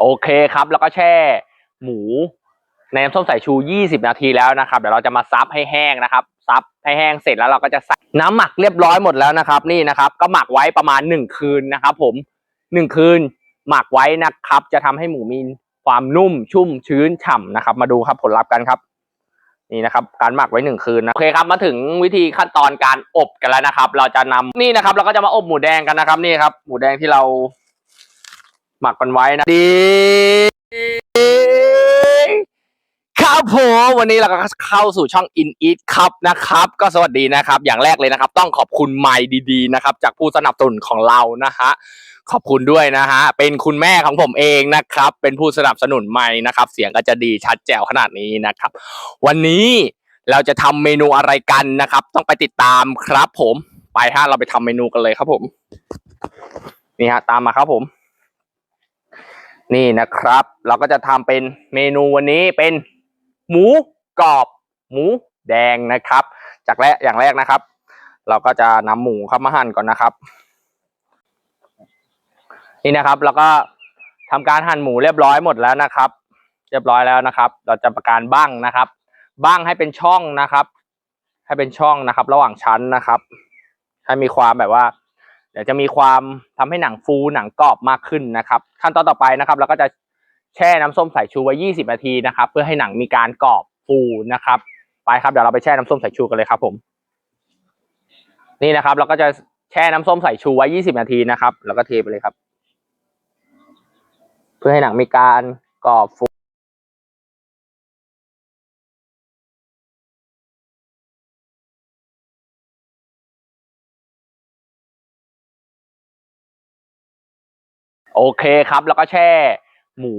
โอเคครับ แล้วก็แช่ หมูในน้ำส้มสายชู 20 นาทีแล้วนะครับ เดี๋ยวเราจะมาซับให้แห้งนะครับ ซับให้แห้งเสร็จแล้วเราก็จะใส่น้ำหมักเรียบร้อยหมดแล้วนะครับ นี่นะครับ ก็หมักไว้ประมาณ 1 คืนนะครับ ผม 1 คืน หมักไว้นะครับ จะทำให้หมูมีความนุ่มชุ่มชื้นฉ่ำนะครับ มาดูครับผลลัพธ์กันครับนี่นะครับการหมักไว้หนึ่งคืนนะโอเคครับมาถึงวิธีขั้นตอนการอบกันแล้วนะครับ เราจะนำนี่นะครับ เราก็จะมาอบหมูแดงกันนะครับ นี่ครับ หมูแดงที่เรา หมักกันไว้นะดีครับผมวันนี้เราก็เข้าสู่ช่อง In Eat ครับนะครับ ก็สวัสดีนะครับ อย่างแรกเลยนะครับ ต้องขอบคุณไมค์ดีๆนะครับ จากผู้สนับสนุนของเรานะฮะขอบคุณด้วยนะฮะ เป็นคุณแม่ของผมเองนะครับ เป็นผู้สนับสนุนไมค์นะครับ เสียงก็จะดีชัดแจ๋วขนาดนี้นะครับ วันนี้เราจะทำเมนูอะไรกันนะครับ ต้องไปติดตามครับ ผม ไปฮะเราไปทำเมนูกันเลยครับผม นี่ฮะตามมาครับผม นี่นะครับ เราก็จะทำเป็นเมนูวันนี้เป็น หมูกรอบ หมูแดงนะครับ จากแรกอย่างแรกนะครับ เราก็จะนำหมูเข้ามาหั่นก่อนนะครับ นี่นะครับแล้วก็ทำการหั่นหมูเรียบร้อยหมดแล้วนะครับ เรียบร้อยแล้วนะครับ เราจะประการบ้างนะครับ บ้างให้เป็นช่องนะครับ ให้เป็นช่องนะครับ ระหว่างชั้นนะครับ ให้มีความแบบว่า ดี๋ยวจะมีความทำให้หนังฟูหนังกรอบมากขึ้นนะครับ ขั้นตอนต่อไปนะครับเราก็จะแช่น้ำส้มสายชูไว้ 20 นาทีนะครับ เพื่อให้หนังมีการกรอบฟูนะครับ ไปครับเดี๋ยวเราไปแช่น้ำส้มสายชูกันเลยครับผม นี่นะครับ เราก็จะแช่น้ำส้มสายชูไว้ 20 นาทีนะครับ แล้วก็เทไปเลยครับ เพื่อให้หนังมีการกรอบฟู โอเคครับ แล้วก็แช่ หมู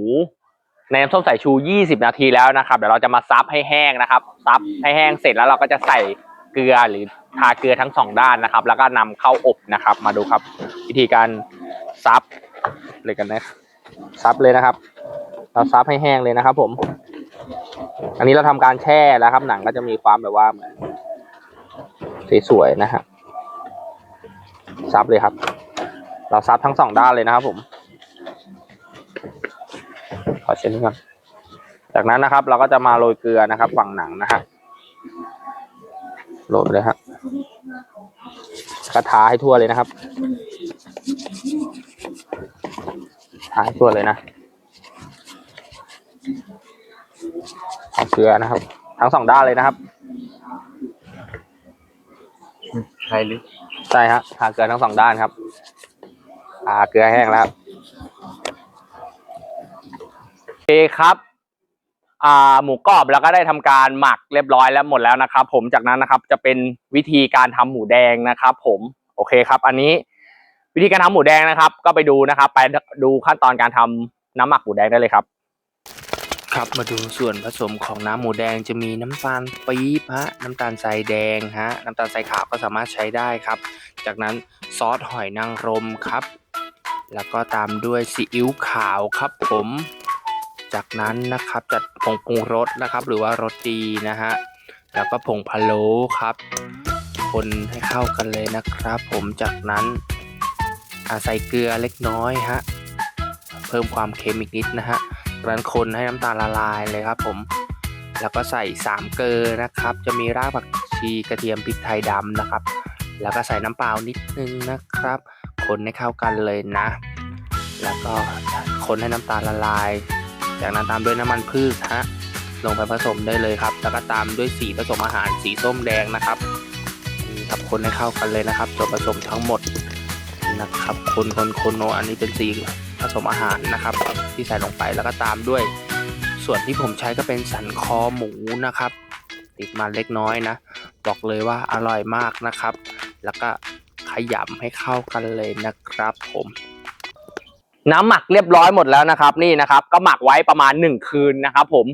ในน้ำส้มสายชู 20 นาทีแล้วนะครับ เดี๋ยวเราจะมาซับให้แห้งนะครับ ซับให้แห้งเสร็จแล้วเราก็จะใส่เกลือหรือทาเกลือทั้งสองด้านนะครับ แล้วก็นำเข้าอบนะครับ มาดูครับ วิธีการซับเลยกันนะซับเลยนะครับ เราซับให้แห้งเลยนะครับ ผม อันนี้เราทำการแช่แล้วครับ หนังก็จะมีความแบบว่าเหมือนสวยๆนะฮะซับเลยครับ เราซับทั้งสองด้านเลยนะครับผม เช็ดนิดก่อนจากนั้นนะครับ เราก็จะมาโรยเกลือนะครับ ฝั่งหนังนะฮะโรยไปเลยฮะกระทาให้ทั่วเลยนะครับทาให้ทั่วเลยนะเอาเกลือนะครับ ทั้งสองด้านเลยนะครับใช่หรือใช่ฮะทาเกลือทั้งสองด้านครับทาเกลือแห้งแล้วครับโอเคครับอ่าหมูกรอบแล้วก็ได้ทำการหมักเรียบร้อยแล้วหมดแล้วนะครับ ผมจากนั้นนะครับจะเป็นวิธีการทำหมูแดงนะครับ ผมโอเคครับ อันนี้วิธีการทำหมูแดงนะครับ ก็ไปดูนะครับ ไปดูขั้นตอนการทำน้ำหมักหมูแดงได้เลยครับ ครับมาดูส่วนผสมของน้ำหมูแดงจะมีน้ำตาลปี๊บฮะน้ำตาลทรายแดงฮะน้ำตาลทรายขาวก็สามารถใช้ได้ครับ จากนั้นซอสหอยนางรมครับ แล้วก็ตามด้วยซีอิ๊วขาวครับผม จากนั้นนะครับจัดผงปรุงรสนะครับ หรือว่ารสดีนะฮะแล้วก็ผงพะโล้ครับ คนให้เข้ากันเลยนะครับ ผมจากนั้นใส่เกลือเล็กน้อยฮะเพิ่มความเค็มอีกนิดนะฮะจากนั้นคนให้น้ำตาลละลายเลยครับผม แล้วก็ใส่สามเกลือนะครับ จะมีรากผักชีกระเทียมพริกไทยดำนะครับ แล้วก็ใส่น้ำเปล่านิดนึงนะครับ คนให้เข้ากันเลยนะ แล้วก็คนให้น้ำตาลละลาย จากนั้นตามด้วยน้ำมันพืชฮะลงไปผสมได้เลยครับ แล้วก็ตามด้วยสีผสมอาหารสีส้มแดงนะครับนี่ครับคนให้เข้ากันเลยนะครับส่วนผสมทั้งหมดนะครับ คนคนคนโนอันนี้เป็นสีผสมอาหารนะครับ ที่ใส่ลงไปแล้วก็ตามด้วย ส่วนที่ผมใช้ก็เป็นสันคอหมูนะครับ ติดมาเล็กน้อยนะ บอกเลยว่าอร่อยมากนะครับ แล้วก็ขยำให้เข้ากันเลยนะครับผม น้ำหมักเรียบร้อยหมดแล้วนะครับ นี่นะครับ ก็หมักไว้ประมาณหนึ่งคืนนะครับ ผม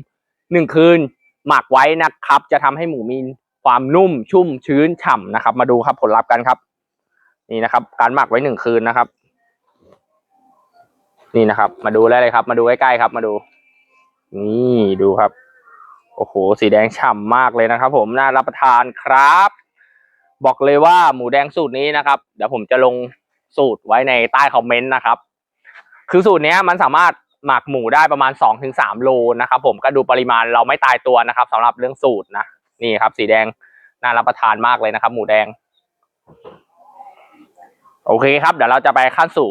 หนึ่งคืน หมักไว้นะครับ จะทำให้หมูมีความนุ่มชุ่มชื้นฉ่ำนะครับ มาดูครับผลลัพธ์กันครับ นี่นะครับ การหมักไว้หนึ่งคืนนะครับ นี่นะครับ มาดูได้เลยครับ มาดูใกล้ๆครับ มาดู นี่ดูครับ โอ้โห สีแดงฉ่ำมากเลยนะครับ ผมน่ารับประทานครับ บอกเลยว่าหมูแดงสูตรนี้นะครับ เดี๋ยวผมจะลงสูตรไว้ในใต้คอมเมนต์นะครับ คือสูตรนี้มันสามารถหมักหมูได้ประมาณสองถึงสามโลนะครับผมก็ดูปริมาณเราไม่ตายตัวนะครับสำหรับเรื่องสูตรนะนี่ครับ สีแดงน่ารับประทานมากเลยนะครับ หมูแดง โอเคครับ เดี๋ยวเราจะไปขั้นสู่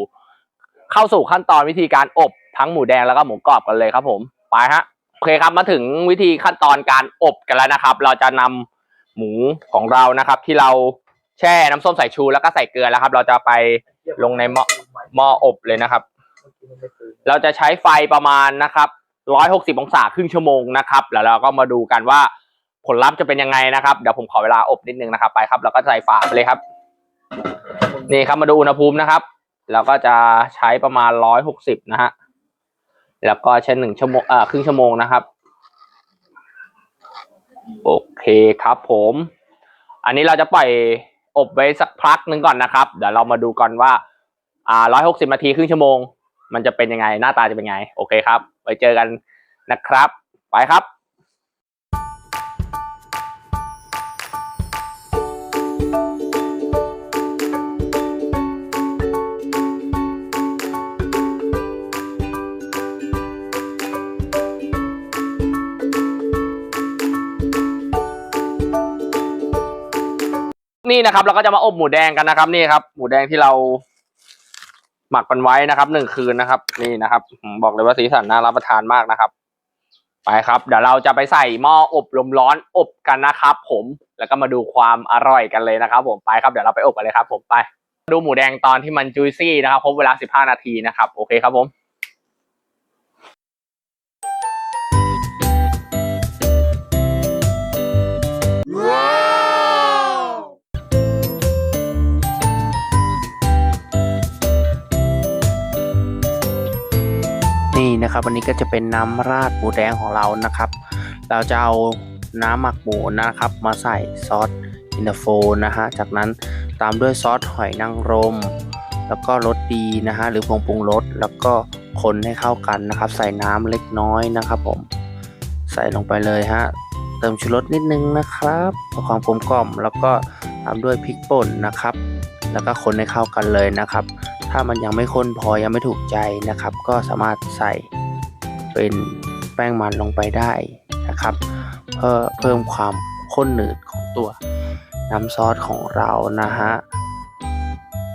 เข้าสู่ขั้นตอนวิธีการอบทั้งหมูแดงแล้วก็หมูกรอบกันเลยครับ ผมไปฮะโอเคครับมาถึงวิธีขั้นตอนการอบกันแล้วนะครับ เราจะนำหมูของเรานะครับ ที่เราแช่น้ำส้มสายชูแล้วก็ใส่เกลือแล้วครับ เราจะไปลงในหม้อหม้ออบเลยนะครับ เราจะใช้ไฟประมาณนะครับร้อยหกสิบองศาครึ่งชั่วโมงนะครับ แล้วเราก็มาดูกันว่าผลลัพธ์จะเป็นยังไงนะครับ เดี๋ยวผมขอเวลาอบนิดนึงนะครับ ไปครับ เราก็ใส่ฝาไปเลยครับ นี่ครับมาดูอุณหภูมินะครับ เราก็จะใช้ประมาณร้อยหกสิบนะฮะ แล้วก็ใช้หนึ่งชั่วโมงเอ่อครึ่งชั่วโมงนะครับ โอเคครับผม อันนี้เราจะปล่อยอบไว้สักพักหนึ่งก่อนนะครับ เดี๋ยวเรามาดูก่อนว่า อ่าร้อยหกสิบนาทีครึ่งชั่วโมง มันจะเป็นยังไงหน้าตาจะเป็นไง โอเคครับ ไว้เจอกันนะครับ ไปครับนี่นะครับเราก็จะมาอบหมูแดงกันนะครับนี่ครับ หมูแดงที่เรา หมักมันไว้นะครับหนึ่งคืนนะครับ นี่นะครับบอกเลยว่าสีสันน่ารับประทานมากนะครับ ไปครับ เดี๋ยวเราจะไปใส่หม้ออบลมร้อนอบกันนะครับ ผมแล้วก็มาดูความอร่อยกันเลยนะครับ ผมไปครับเดี๋ยวเราไปอบกันเลยครับ ผมไป ดูหมูแดงตอนที่มันจุยซี่นะครับครบเวลา 15 นาทีนะครับ โอเคครับผม นะครับวันนี้ก็จะเป็นน้ำราดหมูแดงของเรานะครับ เราจะเอาน้ำหมักหมูนะครับ มาใส่ซอสอินเตอร์โฟนะฮะจากนั้นตามด้วยซอสหอยนางรม แล้วก็รสดีนะฮะหรือผงปรุงรสแล้วก็คนให้เข้ากันนะครับ ใส่น้ำเล็กน้อยนะครับผมใส่ลงไปเลยฮะเติมชูรสนิดนึงนะครับเพื่อความกลมกล่อม แล้วก็ตามด้วยพริกป่นนะครับ แล้วก็คนให้เข้ากันเลยนะครับ ถ้ามันยังไม่ข้นพอยังไม่ถูกใจนะครับ ก็สามารถใส่ เป็นแป้งมันลงไปได้นะครับ เพื่อเพิ่มความข้นหนืดของตัวน้ำซอสของเรานะฮะ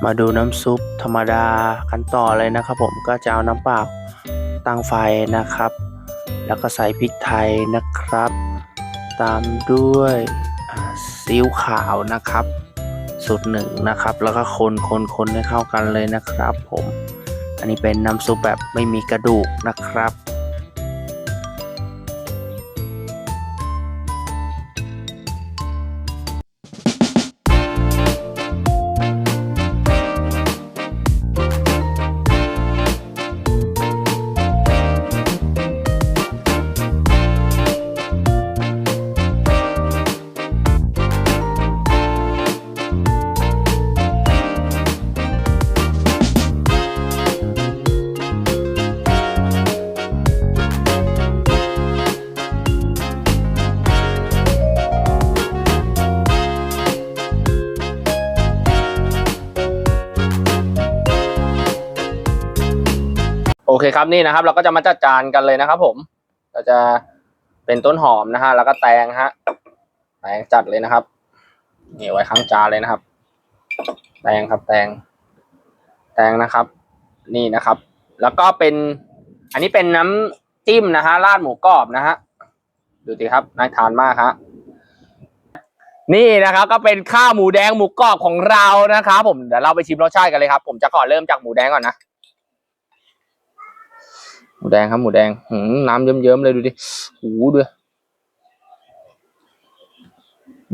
มาดูน้ำซุปธรรมดากันต่อเลยนะครับ ผมก็จะเอาน้ำเปล่าตั้งไฟนะครับ แล้วก็ใส่พริกไทยนะครับ ตามด้วยซีอิ๊วขาวนะครับสูตรหนึ่งนะครับ แล้วก็คนคนคนให้เข้ากันเลยนะครับ ผม อันนี้เป็นน้ำซุปแบบไม่มีกระดูกนะครับ เคครับนี่นะครับ เราก็จะมาจัดจานกันเลยนะครับ ผมเราจะเป็นต้นหอมนะฮะแล้วก็แตงฮะแตงจัดเลยนะครับนี่ไว้ข้างจานเลยนะครับ แตงครับแตง แตงนะครับ นี่นะครับ แล้วก็เป็น อันนี้เป็นน้ำจิ้มนะฮะราดหมูกรอบนะฮะดูสิครับน่าทานมากฮะนี่นะครับ ก็เป็นข้าวหมูแดงหมูกรอบของเรานะครับ ผมเดี๋ยวเราไปชิมรสชาติกันเลยครับ ผมจะขอเริ่มจากหมูแดงก่อนนะ มูแดงครับหมูแดงหืมน้ำเยิ้มๆเลยดูดิหูด้วย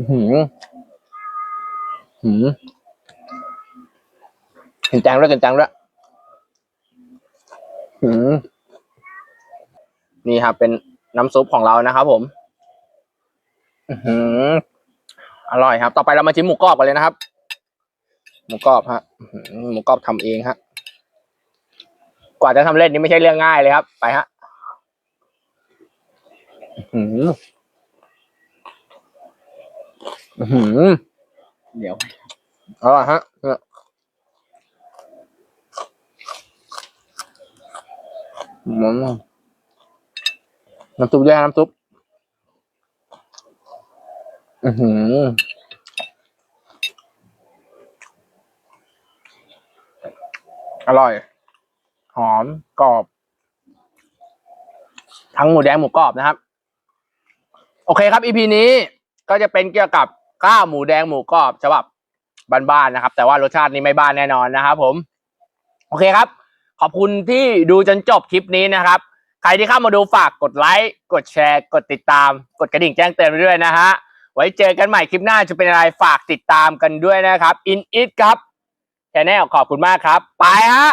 หืมหืมเห็นแจงด้วยเห็นแจงด้วยหืมนี่ครับเป็นน้ำซุปของเรานะครับผมหืออร่อยครับ ต่อไปเรามาชิมหมูกรอบกันเลยนะครับ หมูกรอบฮะหมูกรอบทำเองฮะ กว่าจะทำเล่นนี่ไม่ใช่เรื่องง่ายเลยครับ ไปฮะอือหือหือเดี๋ยวอร่อยฮะเนี่ยอืมน้ำซุปด้วยนน้ำซุป อือหืออร่อย หอมกรอบ ทั้งหมูแดงหมูกรอบนะครับ โอเคครับ EP นี้ก็จะเป็นเกี่ยวกับข้าวหมูแดงหมูกรอบฉบับบ้านๆนะครับ แต่ว่ารสชาตินี้ไม่บ้านแน่นอนนะครับ ผม โอเคครับ ขอบคุณที่ดูจนจบคลิปนี้นะครับ ใครที่เข้ามาดูฝากกดไลค์กดแชร์ กดติดตาม กดกระดิ่งแจ้งเตือนไปด้วยนะฮะไว้เจอกันใหม่คลิปหน้าจะเป็นอะไรฝากติดตามกันด้วยนะครับ In It ครับแชนแนลขอบคุณมากครับ ไปฮะ